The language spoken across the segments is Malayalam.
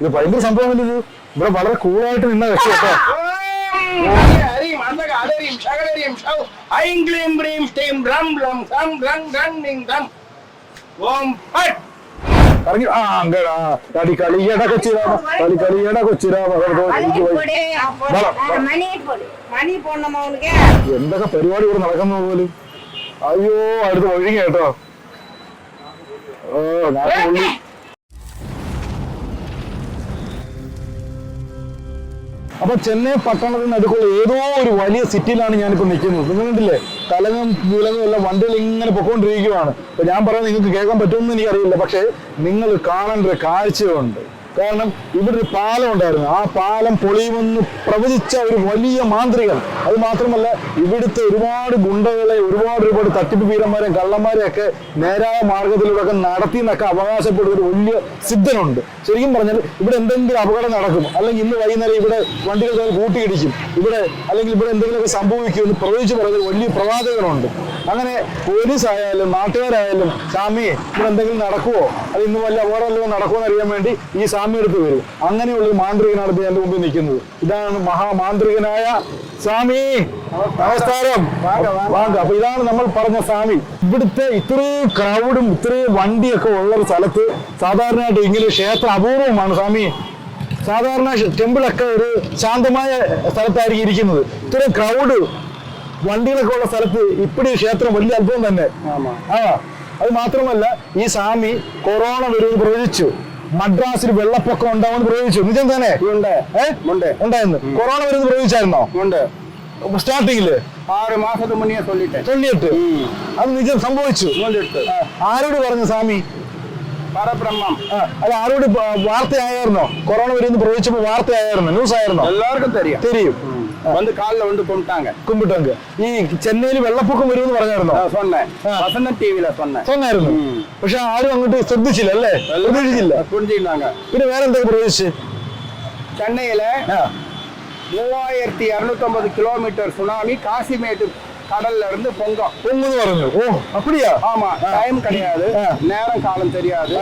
ഇത് ഭയങ്കര സംഭവം ഇത്? ഇവിടെ വളരെ കൂളായിട്ട് നിന്ന വ്യക്തി കേട്ടോ. എന്തൊക്കെ പരിപാടി ഇവിടെ നടക്കുന്ന പോലും? അയ്യോ അടുത്ത് ഒഴുകി കേട്ടോ. ഓ ഞാൻ അപ്പൊ ചെന്നൈ പട്ടണത്തിനടുക്കുള്ള ഏതോ ഒരു വലിയ സിറ്റിയിലാണ് ഞാനിപ്പോ നിൽക്കുന്നത്. നിങ്ങൾ കണ്ടില്ലേ? കലങ്ങും വിലങ്ങും എല്ലാം വണ്ടികൾ ഇങ്ങനെ പൊക്കോണ്ടിരിക്കുകയാണ് അപ്പൊ ഞാൻ പറയാൻ നിങ്ങൾക്ക് കേൾക്കാൻ പറ്റുമെന്ന് എനിക്കറിയില്ല. പക്ഷേ നിങ്ങൾ കാണേണ്ട ഒരു കാഴ്ചയുണ്ട്. കാരണം ഇവിടെ ഒരു പാലം ഉണ്ടായിരുന്നു. ആ പാലം പൊളിയുമെന്ന് പ്രവചിച്ച ഒരു വലിയ മാന്ത്രികൻ. അത് മാത്രമല്ല ഇവിടുത്തെ ഒരുപാട് ഗുണ്ടകളെ ഒരുപാട് ഒരുപാട് തട്ടിപ്പ് വീരന്മാരെയും കള്ളന്മാരെയും ഒക്കെ നേരായ മാർഗത്തിലൂടെ ഒക്കെ നടത്തി എന്നൊക്കെ അവകാശപ്പെടുന്ന ഒരു വലിയ സിദ്ധനുണ്ട്. ശരിക്കും പറഞ്ഞാൽ ഇവിടെ എന്തെങ്കിലും അപകടം നടക്കും അല്ലെങ്കിൽ ഇന്ന് വൈകുന്നേരം ഇവിടെ വണ്ടികൾ തമ്മിൽ കൂട്ടിയിടിക്കും ഇവിടെ അല്ലെങ്കിൽ ഇവിടെ എന്തെങ്കിലുമൊക്കെ സംഭവിക്കുമെന്ന് പ്രവചിച്ച് പറയുന്ന വലിയ പ്രവാചകനുണ്ട്. അങ്ങനെ പോലീസ് ആയാലും നാട്ടുകാരായാലും സ്വാമിയെ ഇവിടെ എന്തെങ്കിലും നടക്കുവോ? അത് ഇന്ന് വല്ല അപകടം നടക്കുമോ എന്നറിയാൻ വേണ്ടി ഈ സ്വാമി എടുത്ത് വരും. അങ്ങനെയുള്ള ഒരു മാന്ത്രികനാണ് ഇപ്പൊ എന്റെ മുമ്പിൽ നിൽക്കുന്നത്. ഇതാണ് മഹാമാന്ത്രികനായ സ്വാമി. നമസ്കാരം. വാങ്ക അപ്പൊ ഇതാണ് നമ്മൾ പറഞ്ഞ സ്വാമി. ഇവിടുത്തെ ഇത്രയും ക്രൗഡും ഇത്രയും വണ്ടിയൊക്കെ ഉള്ള ഒരു സ്ഥലത്ത് സാധാരണയായിട്ട് ഇങ്ങനെ ക്ഷേത്രം അപൂർവമാണ് സ്വാമി. സാധാരണ ടെമ്പിളൊക്കെ ഒരു ശാന്തമായ സ്ഥലത്തായിരിക്കും ഇരിക്കുന്നത്. ഇത്രയും ക്രൗഡ് വണ്ടികളൊക്കെ ഉള്ള സ്ഥലത്ത് ഇപ്പടി ക്ഷേത്രം വലിയ അത്ഭുതം തന്നെ. ആ. അത് മാത്രമല്ല ഈ സ്വാമി കൊറോണ വരുമെന്ന് പ്രവചിച്ചു. മദ്രാസിൽ വെള്ളപ്പൊക്കം ഉണ്ടാവുമെന്ന് പ്രയോഗിച്ചു. നിജം തന്നെ. ഉണ്ടായിരുന്നു. കൊറോണ വരുന്ന പ്രയോഗിച്ചായിരുന്നോ? സ്റ്റാർട്ടിങ്ങിൽ ചൊല്ലിട്ട്. അത് നിജം സംഭവിച്ചു. ആരോട് പറഞ്ഞു സ്വാമി? പരബ്രഹ്മം. അത് ആരോട് വാർത്തയായിരുന്നോ കൊറോണ വരുന്ന് പ്രയോഗിച്ചപ്പോ വാർത്തയായിരുന്നു ന്യൂസ് ആയിരുന്നോ എല്ലാവർക്കും തരും വന്ന് കാലിൽ കൊണ്ട് കൊണ്ടാങ്ക കുമ്പിട്ടാങ്ക ഈ ചെന്നൈയിൽ വെള്ളപ്പൊക്കം വരുമെന്ന് പറഞ്ഞായിരുന്നു സൊന്നെ വസന്തം ടിവിയിലെ സൊന്നെ സൊന്നായിരുന്നു പക്ഷെ ആരും അങ്ങോട്ട് ശ്രദ്ധിച്ചില്ല അല്ലേ പ്രതീക്ഷിച്ചില്ല പുരിഞ്ഞിട്ടാങ്ക പിന്നെ വേറെ എന്തൊക്കെ പ്രതീക്ഷിച്ച് ചെന്നൈയിലെ மூவாயிரத்தி இரநூத்தொன்பது கிலோமீட்டர் சுனாமி காசிமேட்டு கடல்ல இருந்து பொங்கும் പൊങ്ങെന്ന് പറഞ്ഞു ഓ അപ്പടിയാ ஆமா டைம் கிடையாது ஆ. நேரம் காலம் தெரியாது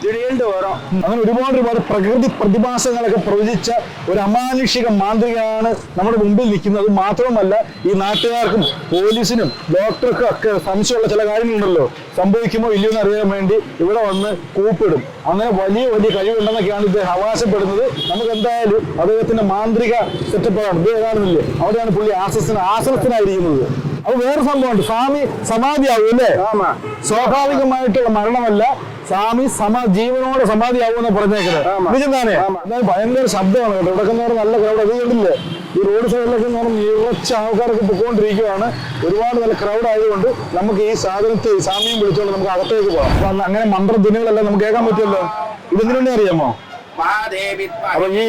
திடீர்னு வரும் അങ്ങനെ ഒരുപാട് ഒരുപാട് പ്രകൃതി പ്രതിഭാസങ്ങളൊക്കെ പ്രവചിച്ച ഒരു അമാനുഷിക മാന്ത്രികയാണ് നമ്മുടെ മുമ്പിൽ നിൽക്കുന്നത് മാത്രമല്ല ഈ നാട്ടുകാർക്കും പോലീസിനും ഡോക്ടർക്കും ഒക്കെ സംശയമുള്ള ചില കാര്യങ്ങളുണ്ടല്ലോ സംഭവിക്കുമോ ഇല്ലയോ എന്ന് അറിയാൻ വേണ്ടി ഇവിടെ വന്ന് കൂപ്പിടും അങ്ങനെ വലിയ വലിയ കഴിവുണ്ടെന്നൊക്കെയാണ് ഇദ്ദേഹം അവകാശപ്പെടുന്നത് നമുക്ക് എന്തായാലും അദ്ദേഹത്തിന്റെ മാന്ത്രിക സെറ്റപ്പാണ് ഇത് കാണുന്നില്ലേ അവിടെയാണ് പുള്ളി ആസന ആസനത്തിനായിരിക്കുന്നത് അത് വേറെ സംഭവമുണ്ട്. സ്വാമി സമാധിയാവും അല്ലേ? സ്വാഭാവികമായിട്ടുള്ള മരണമല്ല സ്വാമി സമ ജീവനോടെ സമാധിയാവും എന്ന് പറഞ്ഞേക്കുന്നത് വിജയനാണേ ഭയങ്കര ശബ്ദമാണ് കേട്ടോ. ഇവിടെ നല്ല ക്രൗഡ് അത് കണ്ടില്ലേ ഈ റോഡ് സൈഡിലൊക്കെ എന്ന് പറഞ്ഞാൽ നിറച്ച ആൾക്കാരൊക്കെ പൊക്കോണ്ടിരിക്കുകയാണ് ഒരുപാട് നല്ല ക്രൗഡ് ആയതുകൊണ്ട് നമുക്ക് ഈ സാധനത്തെ സ്വാമിയും വിളിച്ചുകൊണ്ട് നമുക്ക് അകത്തേക്ക് പോകാം. അപ്പൊ അങ്ങനെ മന്ത്രധ്വനികളെല്ലാം നമുക്ക് കേൾക്കാൻ പറ്റുമല്ലോ? ഇതെന്തിനുണ്ടെന്ന് അറിയാമോ? അപ്പൊ ഈ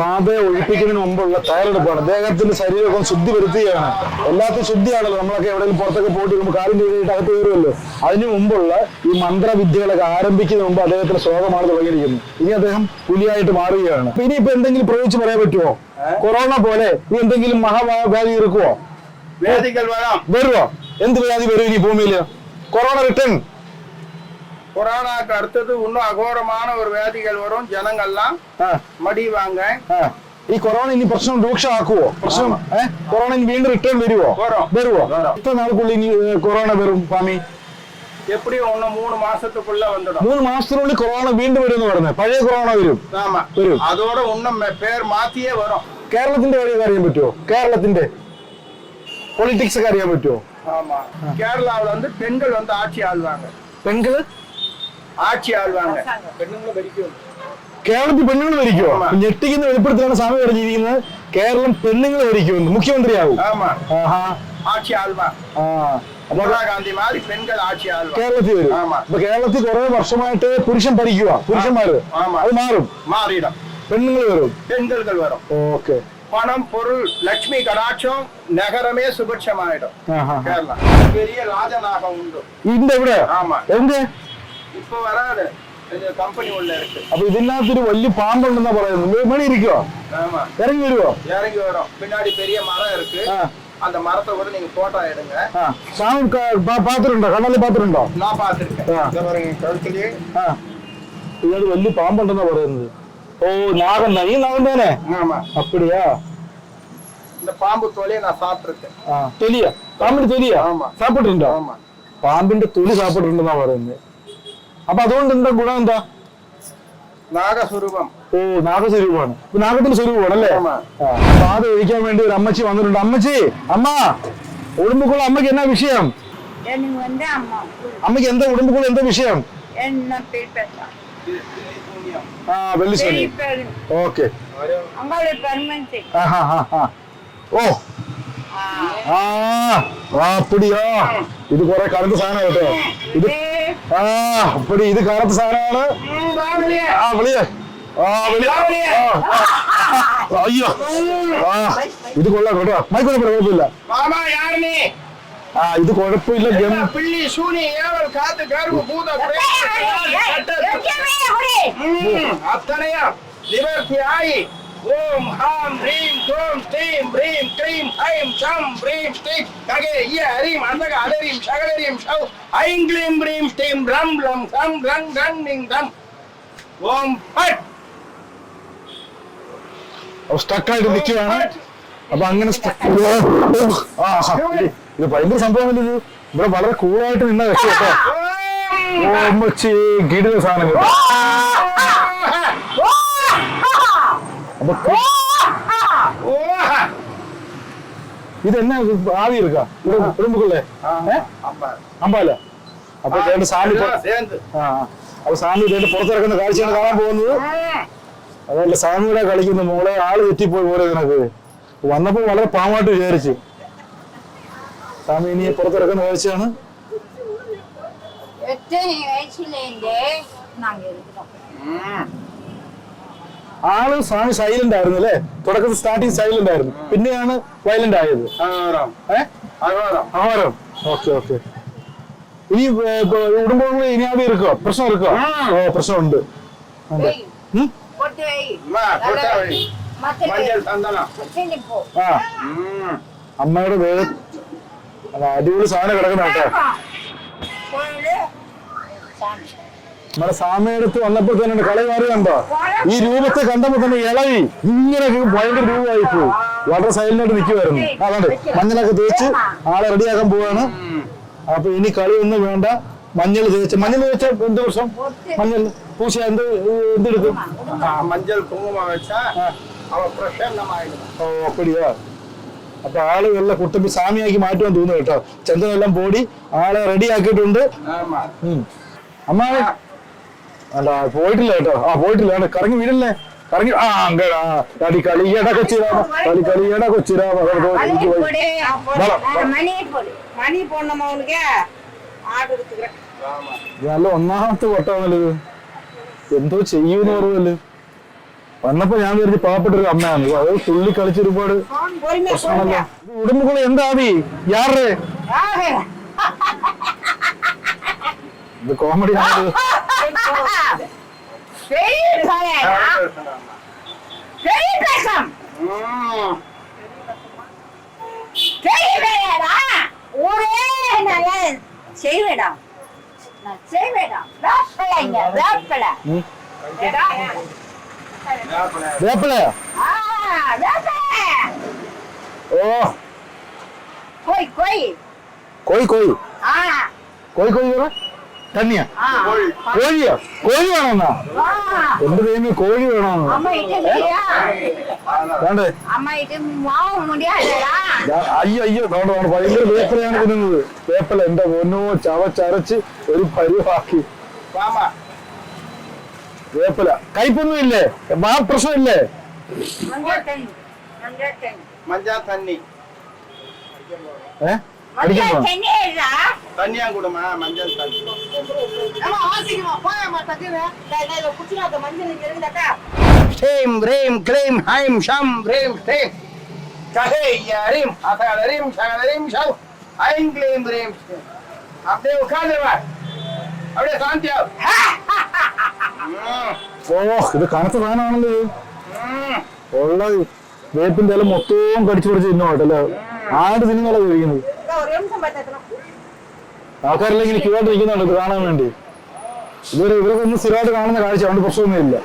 ബാധയെ ഒഴിപ്പിക്കുന്നതിന് മുമ്പുള്ള തയ്യാറെടുപ്പാണ്. അദ്ദേഹത്തിന്റെ ശരീരമൊക്കെ ശുദ്ധി വരുത്തുകയാണ് എല്ലാത്തും ശുദ്ധിയാണല്ലോ. നമ്മളൊക്കെ എവിടെയെങ്കിലും പുറത്തൊക്കെ പോയിട്ട് നമുക്ക് കാര്യം ചെയ്തിട്ട് അകത്ത് കയറുമല്ലോ. അതിനു മുമ്പുള്ള ഈ മന്ത്രവിദ്യകളൊക്കെ ആരംഭിക്കുന്നതിന് മുമ്പ് അദ്ദേഹത്തിന്റെ ശ്ലോകമാണ് തുടങ്ങിയിരിക്കുന്നത്. ഇനി അദ്ദേഹം പുലിയായിട്ട് മാറുകയാണ്. ഇനി ഇപ്പൊ എന്തെങ്കിലും പ്രയോഗിച്ച് പറയാൻ പറ്റുമോ? കൊറോണ പോലെ ഇനി എന്തെങ്കിലും മഹാഭാവി ഇറക്കുവോ? വരുവോ? എന്ത് വ്യാധി വരും ഇനി ഭൂമിയിൽ? Corona return. கொரோனாக்கு அடுத்தது இன்னும் அகோரமான ஒரு வேதிகள் வரும் ஜனங்கள்லாம் ആ மடிவாங்க ആ. ഈ കൊറോണ ഇനി പ്രശ്നം രൂക്ഷമാക്കുവോ പ്രശ്നം ഏഹ് കൊറോണ ഇനി വീണ്ടും റിട്ടേൺ വരുവോ വരും. വരുവോ വരും. എത്ര നാൾക്കുള്ളിൽ ഇനി ഏഹ്, കൊറോണ വരും സ്വാമി எப்படியும் இன்னும் மூணு மாசத்துக்குள்ள வந்துடும் മൂന്ന് മാസത്തിനുള്ളിൽ കൊറോണ വീണ്ടും വരും എന്ന് പറഞ്ഞത് പഴയ കൊറോണ വരും ஆமா வரும். அதோட இன்னும் மே- பேர் மாத்தியே வரும் കേരളത്തിന്റെ കാര്യം അറിയാൻ പറ്റുമോ കേരളത്തിന്റെ പൊളിറ്റിക്സ് ഒക്കെ അറിയാൻ പറ്റുമോ ஆமா கேரளாவுல வந்து பெண்கள் வந்து ஆட்சி ஆள்வாங்க പെൺകള് ஆட்சி ஆள்வாங்க பெண்ணுங்களும் ഭരിക്കും കേരളത്തിൽ പെണ്ണുങ്ങൾ ഭരിക്കുമോ ആമാ. ഞെട്ടിക്കുന്ന വെളിപ്പെടുത്തലാണ് സ്വാമി പറഞ്ഞിരിക്കുന്നത് കേരളം പെണ്ണുങ്ങൾ ഭരിക്കുമെന്ന് മുഖ്യമന്ത്രിയാവും ஆமா ആഹാ ஆட்சி ஆள்வாங்க ആ അപ്പൊ இந்திரா காந்தி மாதிரி பெண்கள் ஆட்சி ஆள்வாங்க കേരളത്തിൽ വരും ആമാ. അപ്പൊ കേരളത്തിൽ കുറെ വർഷമായിട്ട് പുരുഷൻ ഭരിക്കുക പുരുഷന്മാര് ആമാ. അത് മാറും மாறிடும் പെണ്ണുങ്ങൾ വരും பெண்கள் வரும் ഓക്കെ பணம் பொருள் லட்சுமி கடாட்சம் நகரமே சுபிட்சமாயிடும் கேரளா பெரிய ராஜநாகம் உண்டு ഇതിന്റെ എവിടെ ஆமா എവിടെ இப்ப வராது இந்த கம்பெனி உள்ள இருக்கு അപ്പൊ ഇതിനകത്തൊരു വലിയ പാമ്പുണ്ടെന്നാ പറയുന്നത് മണി ഇരിക്കുവോ ஆமா ഇറങ്ങി വരുവോ இறங்கி வரும் பின்னாடி பெரிய மரம் இருக்கு ആ அந்த மரத்தை கூட நீங்க போட்டோ எடுங்க ആ സ്വാമി ക- പാ- പാത്തിട്ടുണ്ടോ കണ്ണാലി പാത്തിട്ടുണ്ടോ நான் பார்த்திருக்கேன் ஆ. இங்க பாருங்க கழுத்துலயே ആ ഇതിനകത്ത് വലിയ പാമ്പുണ്ടെന്നാ പറയുന്നത് ഓ നാഗൻ ഈ നാഗൻ തന്നെ ஆமா அப்படியா இந்த பாம்பு தொலையை நான் சாப்பிட்டுருக்கேன் ആ തൊലിയാ പാമ്പിന്റെ തൊലിയാ ആമാ. സാപ്പിട്ടുണ്ടോ ஆமா പാമ്പിന്റെ തൊലി സാപ്പിട്ടുണ്ടെന്നാ പറയുന്നത് അപ്പൊ അതുകൊണ്ട് എന്താ ഗുണം എന്താ? നാഗസ്വരൂപം. ഓ നാഗസ്വരൂപമാണ്. നാഗത്തിന്റെ സ്വരൂപമാണ് അല്ലേ? പാത ഒഴിക്കാൻ വേണ്ടി ഒരു അമ്മച്ചി വന്നിട്ടുണ്ട്. അമ്മച്ചി അമ്മ ഉടുമ്പുക്കുള്ള അമ്മയ്ക്ക് എന്നാ വിഷയം? അമ്മയ്ക്ക് എന്താ ഉടുമ്പുക്കുള്ള എന്താ വിഷയം? ആ വെള്ളിശ്ശേരി. ഓക്കെ. ഓ. ആ. ഇത് കൊറേ കറുത്ത സാധനം കേട്ടോ. ഇത് ആ അപ്പടി ഇത് കറുത്ത സാധനമാണ് ആ വിളിയേ ആ വിളിയ അയ്യോ ആ ഇത് കൊള്ളാം കേട്ടോ മൈക്കൊന്നും കുഴപ്പമില്ല மாமா யாரு நீ ആ ഇത് കുഴപ്പമില്ല ഗം ഓം ഹാം ഹ്രീം ക്ലോം ശ്രീം ഹ്രീം ക്രീം ഹൈം ഷം ഹ്രീം ശ്രീം കകേ ഇയ ഹരീം അന്തക അലരീം ശകലരീം ഷൗ ഐം ക്ലീം ഹ്രീം ശ്രീം റം ലം സം റം റം നിം സം ഓം ഫട്ട് സ്റ്റക്കായിട്ട് നിൽക്കുകയാണ് അപ്പൊ അങ്ങനെ ഇത് ഭയങ്കര സംഭവം ഇവിടെ വളരെ കൂളായിട്ട് നിന്ന വ്യക്തി കേട്ടോ. ഗിഡിയ സാധനം കേട്ടോ. അപ്പൊ കു- ஓஹா ഇത് എന്നാ ഇത് ആവി എടുക്ക ഉടുമ്പുക്കുള്ളേ அம்பா അമ്പാല അപ്പൊ ചേട്ടൻ സാമി പൊ- எல்லாம் சேர்ந்து ആ ആ. അപ്പൊ സാമി ചേട്ടൻ പുറത്തിറക്കുന്ന കാഴ്ചയാണ് കാണാൻ പോകുന്നത് അതല്ല സാമിയുടെ കളിക്കുന്ന മോളെ ആള് തെറ്റിപ്പോയി പോലെ നിനക്ക് വന്നപ്പോ വളരെ പാവമായിട്ട് വിചാരിച്ചു സാമി ഇനി പുറത്തിറക്കുന്ന കാഴ്ചയാണ് எத்தனை வயசுல இருந்தே நாங்க இருக்கிறோம் ആൾ സ്വാമി സൈലന്റ് ആയിരുന്നു അല്ലേ? തുടക്കത്തിൽ സ്റ്റാർട്ടിങ് സൈലന്റ് ആയിരുന്നു. പിന്നെയാണ് വയലന്റ് ആയത്. അഹോരം ഓക്കെ ഓക്കെ. ഇനി ഉടുമ്പോൾ ഇനിയാതെ ഇരിക്കോ പ്രശ്നം ഇരിക്കോ ഓ പ്രശ്നമുണ്ട്. ആ. അമ്മയുടെ പേര് അടിപൊളി സാധനം കിടക്കുന്ന കേട്ടോ. നമ്മുടെ സാമയെടുത്ത് വന്നപ്പോൾ തന്നെ കളി മാറിയുണ്ടോ ഈ രൂപത്തെ കണ്ടപ്പോ തന്നെ ഇളകി. ഇങ്ങനെ ഭയങ്കര രൂപമായി പോയി. വളരെ സൈലന്റായിട്ട് നിൽക്കുമായിരുന്നു അതുകൊണ്ട് മഞ്ഞളൊക്കെ തേച്ച് ആളെ റെഡിയാക്കാൻ പോവാണ്. അപ്പൊ ഇനി കളി ഒന്നും വേണ്ട. മഞ്ഞൾ തേച്ച്. മഞ്ഞൾ തേച്ച എന്ത് വർഷം മഞ്ഞൾ പൂച്ച എന്ത് എന്തെടുക്കും? മഞ്ഞൾ ഓ അപ്പടിയാ. അപ്പൊ ആളുകളെ കുട്ടമ്പി സാമിയാക്കി മാറ്റുവാൻ തോന്നുന്നു കേട്ടോ. ചന്ദ്രനെല്ലാം പോടി. ആളെ റെഡി ആക്കിയിട്ടുണ്ട്. അമ്മ അല്ല പോയിട്ടില്ല കേട്ടോ ആ പോയിട്ടില്ല കേട്ടോ കറങ്ങി വീടല്ലേ കറങ്ങി ആ അങ്ങടാ കളി കളിയട കൊച്ചിരാമ കളി കളിയട കൊച്ചിരാമ നല്ല ഒന്നാമത്തെ വട്ടാണല്ലോ എന്തോ ചെയ്യൂന്ന് പറഞ്ഞല്ലോ വന്നപ്പോ ഞാൻ വിചാരിച്ചു പാവപ്പെട്ടൊരു അമ്മയാണ് അത് തുള്ളി കളിച്ച് ഒരുപാട് പ്രശ്നമല്ലോ ഉടുമ്പുകളെ എന്താവി യാറ് ഇത് കോമഡി ആണല്ലോ செய்வேடா நான் செய்வேடா வேப்பலைங்க வேப்பலை வேப்பலையா கோய் கோய் கோய் கோய் തന്നെയാ? കോഴിയോ? കോഴി വേണമെന്നാ എന്ത് ദൈവം കോഴി വേണമെന്ന് വേണ്ടേ? അയ്യോ അയ്യോ വേണ്ട വേണ്ട. ഭയങ്കര വേപ്പലയാണ് തിന്നുന്നത്. വേപ്പല എന്റെ പൊന്നോ ചവച്ചരച്ച് ഒരു പരുവാക്കി. വേപ്പല. കയ്പൊന്നും ഇല്ലേ ആ പ്രശ്നമില്ലേ ഏ? தண்ணி மஞ்சள் தண்ணி மஞ்சள் தண்ணி ഏ അടിക്കാൻ மஞ்சள் പോണം தண்ணி இல்லடா தண்ணியா கொடுமா மஞ்சள் தண்ணி நம்ம ஆசிக்குமா போயமா தட்டுவே இதை குச்சினா அந்த மஞ்சள் இங்க இருக்குதாக்கா ஸ்ரீம் ரீம் க்ரீம் ஹைம் ஷம் ரீம் ஸ்ரீம் கஹே யரீம் அசகலரீம் சகலரீம் ஷவ் ஐம் க்ளீம் ரீம் ஸ்ரீம் அப்படியே உட்காந்துருவா அப்படியே சாந்தியா ഓ ഇത് കനത്ത സാധനമാണല്ലോ ഇത് ம் ഉള്ള വേപ്പിന്റെ ഇല മൊത്തവും കടിച്ചു പിടിച്ച് തിന്നോ കേട്ടല്ലോ ആട് തിന്നുകളെ കഴിക്കുന്നത് ஒரு நிமிஷம் பார்த்தா ആൾക്കാരെല്ലാം ഇങ്ങനെ ക്യൂട്ട് നിൽക്കുന്നുണ്ട് ഇത് കാണാൻ വേണ്ടി. ഇവർ ഇവരൊക്കെ ഒന്നും സ്ഥിരമായിട്ട് കാണുന്ന കാഴ്ച അതുകൊണ്ട് പ്രശ്നമൊന്നുമില്ല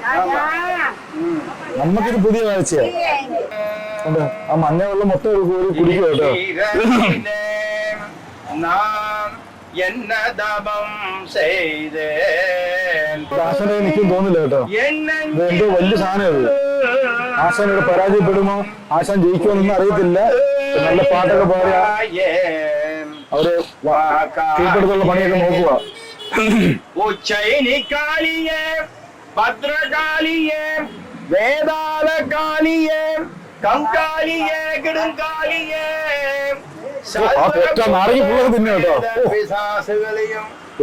നമുക്കൊരു പുതിയ കാഴ്ചയാ. ആ മഞ്ഞ വെള്ളം മൊത്തം ഒരു കുടിക്കും കേട്ടോ. നിൽക്കും തോന്നില്ല കേട്ടോ. എന്തോ വലിയ സാധനം ആശാൻ ഇവിടെ പരാജയപ്പെടുമോ? ആശാൻ ജയിക്കുമെന്നൊന്നും അറിയത്തില്ല. നല്ല പാട്ടൊക്കെ പാടുക അവർ കീഴ്പ്പെടുത്തുള്ള പണിയൊക്കെ നോക്കുക ഉച്ചയിനിക്കാലിയേ ഭദ്രകാലിയേ വേദാലകാലിയേ കങ്കാലിയേ കിടുങ്കാലിയേ ആ പൊട്ട നാരങ്ങ പുള്ളത് തന്നെ കേട്ടോ.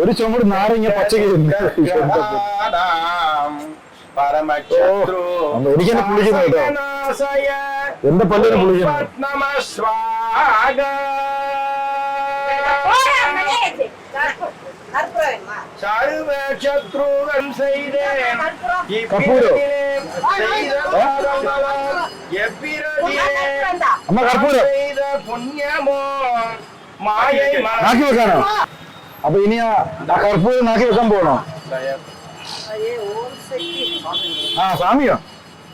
ഒരു ചുമട് നാരങ്ങ പച്ചക്ക് തന്നെ. എനിക്കെന്നെ പുളിക്കുന്നു കേട്ടോ. എന്റെ പല്ലിന് പുളിക്കുന്നു. സർവശത്രുവൻ ചെയ്തേൻ കർപ്പൂരോ? അമ്മ കർപ്പൂരം. ചെയ്ത നാക്കി വെക്കാനോ? അപ്പൊ ഇനി ആ കർപ്പൂരം നാക്കി വെക്കാൻ പോകണോ ആ സ്വാമിയോ?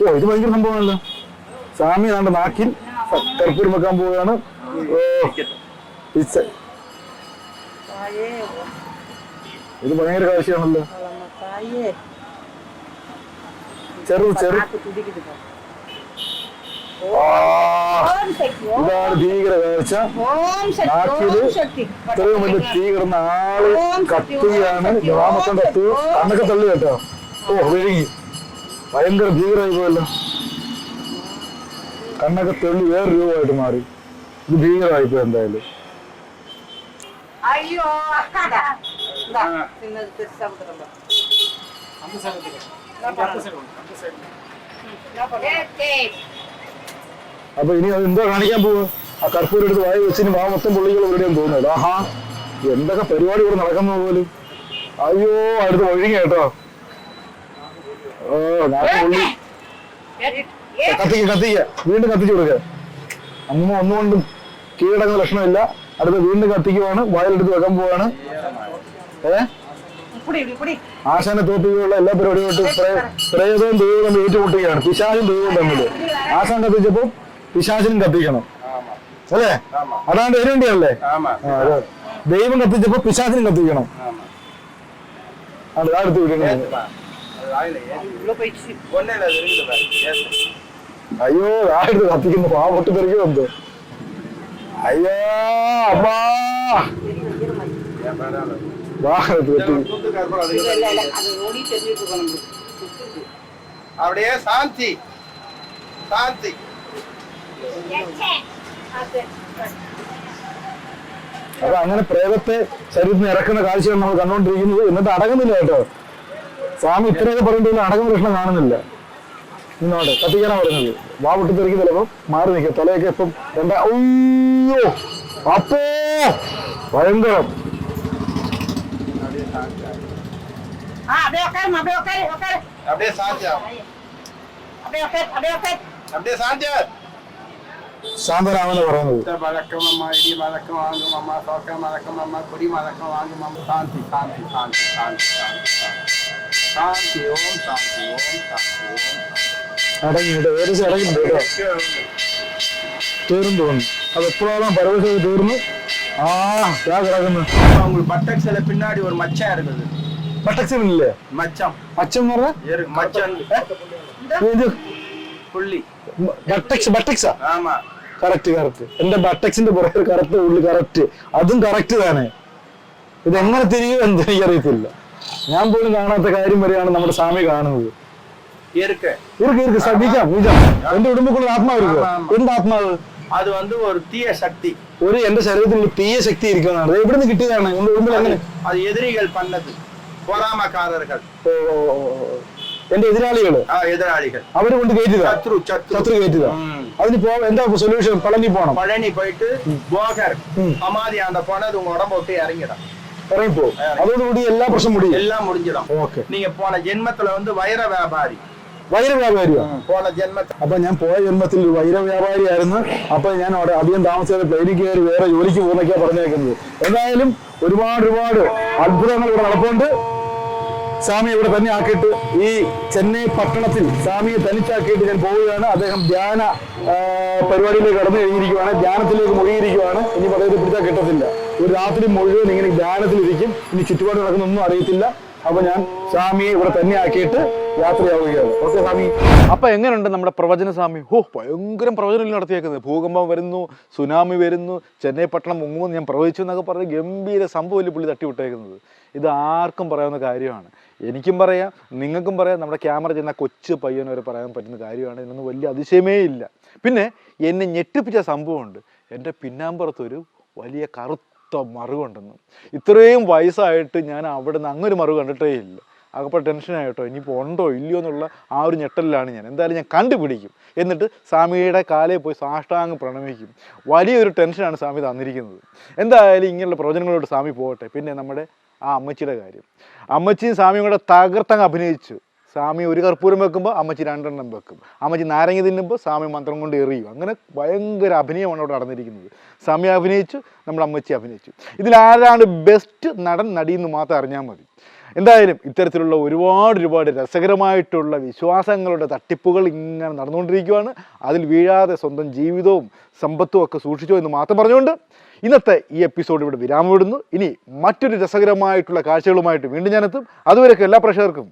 ഓ ഇത് ഭയങ്കര സംഭവമാണല്ലോ. സ്വാമി നാണ്ട് നാക്കിൽ കർപ്പൂരം വെക്കാൻ പോവുകയാണ്. ഇത് ഭയങ്കര കാഴ്ചയാണല്ലോ. ചെറു ചെറു ഇതാണ് ഭീകര കാഴ്ച നാട്ടിൽ ഇത്രയും വലിയ തീ കിടന്ന ആൾ കത്തുകയാണ്. ജവാമൊക്കെ കത്തു കണ്ണൊക്കെ തള്ളി കേട്ടോ. ഓ വിഴുങ്ങി. ഭയങ്കര ഭീകരമായി പോയല്ലോ. കണ്ണൊക്കെ തള്ളി വേറെ രൂപമായിട്ട് മാറി. ഇത് ഭീകരമായി പോയി എന്തായാലും. അയ്യോ സമുദ്രം അപ്പൊ ഇനി അത് എന്തോ കാണിക്കാൻ പോവുക ആ കർപ്പൂരം എടുത്ത് വായ വെച്ചിന് വാ മൊത്തം പുള്ളികൾ ഇവിടെയും തോന്നുന്നത് ആഹാ എന്തൊക്കെ പരിപാടി ഇവിടെ നടക്കുന്ന പോലും? അയ്യോ അടുത്ത് ഒഴുകി കേട്ടോ. ഓ ഞാൻ പുള്ളി. കത്തിക്ക കത്തിക്ക. വീണ്ടും കത്തിച്ചു കൊടുക്ക. അമ്മ ഒന്നുകൊണ്ടും കീഴടങ്ങുന്ന ലക്ഷണമില്ല. അടുത്ത് വീണ്ടും കത്തിക്കുവാണ്. വായിലെടുത്ത് വെക്കാൻ പോവാണ്. ഏ? ആശാനെ തോപ്പിയുള്ള എല്ലാ പരിപാടികളും പ്രേതവും ദൈവവും ഏറ്റുമുട്ടുകയാണ്. പിശാചും ദൈവവും തമ്മിൽ ആശാൻ കത്തിച്ചപ്പോ പിശാചിനും കത്തിക്കണം അല്ലേ അതാണ്ട് എരുണ്ടിയല്ലേ ஆமா ആ, അതെ. ദൈവം കത്തിച്ചപ്പോ പിശാചിനും കത്തിക്കണം അത് അടുത്ത് വിടുന്നത് இவ்வளோ போயிடுச்சு ஒன்னும் இல்ல அது இருக்குது பாரு. ஏத்து. അയ്യോ ആടുത്ത് കത്തിക്കുന്നു പാ പൊട്ടി തെറിക്കും എന്തോ അയ്യോ അമ്മാ ஏன் பரவாயில்ல. വാ എടുത്ത് കത്തി தூத்து கற்பூரம் அது இல்ல இல்ல இல்ல அது ஓடி தெரிஞ்சுட்டு இருக்கோம் நமக்கு சுத்துது. அப்படியே சாந்தி சாந்தி അപ്പൊ അങ്ങനെ പ്രേതത്തെ ശരീരത്തിൽ നിന്ന് ഇറക്കുന്ന കാഴ്ചയാണ് നമ്മൾ കണ്ടുകൊണ്ടിരിക്കുന്നത് എന്നിട്ട് അടങ്ങുന്നില്ല കേട്ടോ സ്വാമി ഇത്രയൊക്കെ പറഞ്ഞിട്ട് അടങ്ങുന്ന പ്രശ്നം കാണുന്നില്ല നിന്നോട്ടെ കത്തിക്കാനാ പറഞ്ഞത് വാ വിട്ട് തെറിക്ക് ചിലപ്പോ മാറി നിൽക്കുക തലയൊക്കെ ഇപ്പം എന്താ അയ്യോ അപ്പോ ഭയങ്കരം ஆ அப்படியே உட்காருமா அப்படியே உட்காரு உட்காரு அப்படியே சாந்தி அப்படியே உட்காரு அப்படியே உட்காரு அப்படியே சாந்தி ശാന്തരാമെന്ന് പറയുന്നത് வழக்கம் அம்மா இடி வழக்கம் வாங்கும் அம்மா சோக்கம் வழக்கம் அம்மா குடி வழக்கம் வாங்கும் அம்மா சாந்தி சாந்தி சாந்தி சாந்தி சாந்தி சாந்தி ஓம் சாந்தி ஓம் சாந்தி ஓம் சாந்தி അടങ്ങിയിട്ട് ഏകദേശം അടങ്ങിയിട്ടുണ്ട് കേട്ടോ തീർന്നു തോന്നുന്നു അത് എപ്പോഴാണ് പരവശം തീർന്നു ആ ഞാൻ കിടക്കുന്നു உங்களுக்கு பட்டக்ஸ்ல பின்னாடி ஒரு மச்சான் இருக்குது ബട്ടക്സിനില്ലേ மச்சம் അച്ഛൻ എന്ന് പറഞ്ഞ இருக்கு மச்சம் ഇത് കറക്റ്റ് എന്റെ ബട്ടക്സിന്റെ പുറത്ത് കറുത്ത ഉള്ളി കറക്റ്റ് അതും കറക്റ്റ് തന്നെ ഇത് എങ്ങനെ തിരിയും എന്ന് എനിക്കറിയത്തില്ല. ഞാൻ പോലും കാണാത്ത കാര്യം വരെയാണ് നമ്മുടെ സ്വാമി കാണുന്നത്. இருக்கு இருக்கு இருக்கு சார் நிஜம் நிஜம் எந்த உடம்புக்குள்ள ஆத்மா இருக்கு எந்த ஆத்மா அது வந்து ஒரு தீய சக்தி ஒரு எந்த சரீரத்தில் தீய சக்தி இருக்கணும் அது எப்படி கிட்டியதான உங்க உடம்புல அது எதிரிகள் பண்ணது பொறாமக்காரர்கள் ஓ എന്റെ എതിരാളികള് ஆ, எதிராளிகள் അവര് കൊണ്ട് കയറ്റിയതാ சத்ரு சத்ரு ശത്രു കയറ്റിയതാ ம். അതിന് പോ എന്താ സൊല്യൂഷൻ പളനി പോണം பழனி போயிட்டு போகர் ம். சமாதி அந்த போனது உங்க உடம்ப விட்டு இறங்கிடும் ഇറങ്ങിപ്പോ അതോടുകൂടി എല്ലാ പ്രശ്നം മുടിയും எல்லாம் முடிஞ்சிடும் ഓക്കെ நீங்க போன ஜென்மத்துல வந்து வைர வியாபாரி വൈര വ്യാപാരിയോ போன ജന്മത്തിൽ അപ്പൊ ഞാൻ പോയ ജന്മത്തിൽ ഒരു വൈര വ്യാപാരിയായിരുന്നു അപ്പൊ ഞാൻ അവിടെ അധികം താമസിയാതെ പ്ലെയിനിൽ കയറി വേറെ ജോലിക്ക് പോകുന്നൊക്കെയാ പറഞ്ഞേക്കുന്നത് എന്തായാലും ഒരുപാട് ഒരുപാട് അത്ഭുതങ്ങൾ ഇവിടെ നടപ്പുണ്ട് സ്വാമി ഇവിടെ തന്നെ ആക്കിയിട്ട് ഈ ചെന്നൈ പട്ടണത്തിൽ സ്വാമിയെ തനിച്ചാക്കിയിട്ട് ഞാൻ പോവുകയാണ്. അദ്ദേഹം ധ്യാന പരിപാടിയിലേക്ക് കടന്നു കഴിഞ്ഞിരിക്കുവാണ്. ധ്യാനത്തിലേക്ക് മുഴുകിയിരിക്കുവാണ്. ഇനി അദ്ദേഹത്തെ പിടിച്ചാൽ കിട്ടത്തില്ല ഒരു രാത്രി മുഴുവൻ ഇങ്ങനെ ധ്യാനത്തിലിരിക്കും. ഇനി ചുറ്റുപാട് നടക്കുന്നൊന്നും അറിയത്തില്ല. അപ്പൊ ഞാൻ സ്വാമിയെ ഇവിടെ തന്നെ ആക്കിയിട്ട് യാത്രയാവുകയാണ്. ഓക്കെ സ്വാമി. അപ്പൊ എങ്ങനെയുണ്ട് നമ്മുടെ പ്രവചന സ്വാമി? ഹോ ഭയങ്കരം പ്രവചനം നടത്തിയേക്കുന്നത്. ഭൂകമ്പം വരുന്നു സുനാമി വരുന്നു ചെന്നൈ പട്ടണം മുങ്ങുമെന്ന് ഞാൻ പ്രവചിച്ചു എന്നൊക്കെ പറഞ്ഞ് ഗംഭീര സംഭവമല്ലേ പുള്ളി തട്ടിവിട്ടേക്കുന്നത്. ഇത് ആർക്കും പറയാവുന്ന കാര്യമാണ്. എനിക്കും പറയാം നിങ്ങൾക്കും പറയാം നമ്മുടെ ക്യാമറ ചെന്ന കൊച്ചു പയ്യന് പറയാൻ പറ്റുന്ന കാര്യമാണ്. ഇതിനൊന്നും വലിയ അതിശയമേ ഇല്ല. പിന്നെ എന്നെ ഞെട്ടിപ്പിച്ച സംഭവമുണ്ട്. എന്റെ പിന്നാമ്പുറത്തൊരു വലിയ കറുത്ത മറുകൊണ്ടെന്ന്. ഇത്രയും വയസ്സായിട്ട് ഞാൻ അവിടെ നിന്ന് അങ്ങൊരു മറു കണ്ടിട്ടേ ഇല്ല. അകപ്പോൾ ടെൻഷനായിട്ടോ ഇനിയിപ്പോൾ ഉണ്ടോ ഇല്ലയോ എന്നുള്ള ആ ഒരു ഞെട്ടലിലാണ് ഞാൻ. എന്തായാലും ഞാൻ കണ്ടുപിടിക്കും. എന്നിട്ട് സ്വാമിയുടെ കാലയിൽ പോയി സാഷ്ടാംഗം പ്രണമിക്കും. വലിയൊരു ടെൻഷനാണ് സ്വാമി തന്നിരിക്കുന്നത്. എന്തായാലും ഇങ്ങനെയുള്ള പ്രവചനങ്ങളോട് സ്വാമി പോകട്ടെ. പിന്നെ നമ്മുടെ ആ അമ്മച്ചിയുടെ കാര്യം. അമ്മച്ചിയും സ്വാമിയും കൂടെ തകർത്തങ്ങ് അഭിനയിച്ചു. സ്വാമി ഒരു കർപ്പൂരം വെക്കുമ്പോൾ അമ്മച്ചി രണ്ടെണ്ണം വെക്കും. അമ്മച്ചി നാരങ്ങ തിന്നുമ്പോൾ സ്വാമി മന്ത്രം കൊണ്ട് എറിയും. അങ്ങനെ ഭയങ്കര അഭിനയമാണ് അവിടെ നടന്നിരിക്കുന്നത്. സ്വാമി അഭിനയിച്ചു നമ്മൾ അമ്മച്ചി അഭിനയിച്ചു. ഇതിലാരാണ് ബെസ്റ്റ് നടൻ നടിയെന്ന് മാത്രം അറിഞ്ഞാൽ മതി. എന്തായാലും ഇത്തരത്തിലുള്ള ഒരുപാട് ഒരുപാട് രസകരമായിട്ടുള്ള വിശ്വാസങ്ങളുടെ തട്ടിപ്പുകൾ ഇങ്ങനെ നടന്നുകൊണ്ടിരിക്കുകയാണ് അതിൽ വീഴാതെ സ്വന്തം ജീവിതവും സമ്പത്തും ഒക്കെ സൂക്ഷിച്ചോ എന്ന് മാത്രം പറഞ്ഞുകൊണ്ട് ഇന്നത്തെ ഈ എപ്പിസോഡ് ഇവിടെ വിരാമം വിടുന്നു ഇനി മറ്റൊരു രസകരമായിട്ടുള്ള കാഴ്ചകളുമായിട്ട് വീണ്ടും ഞാനെത്തും. അതുവരെയൊക്കെ എല്ലാ പ്രേക്ഷകർക്കും.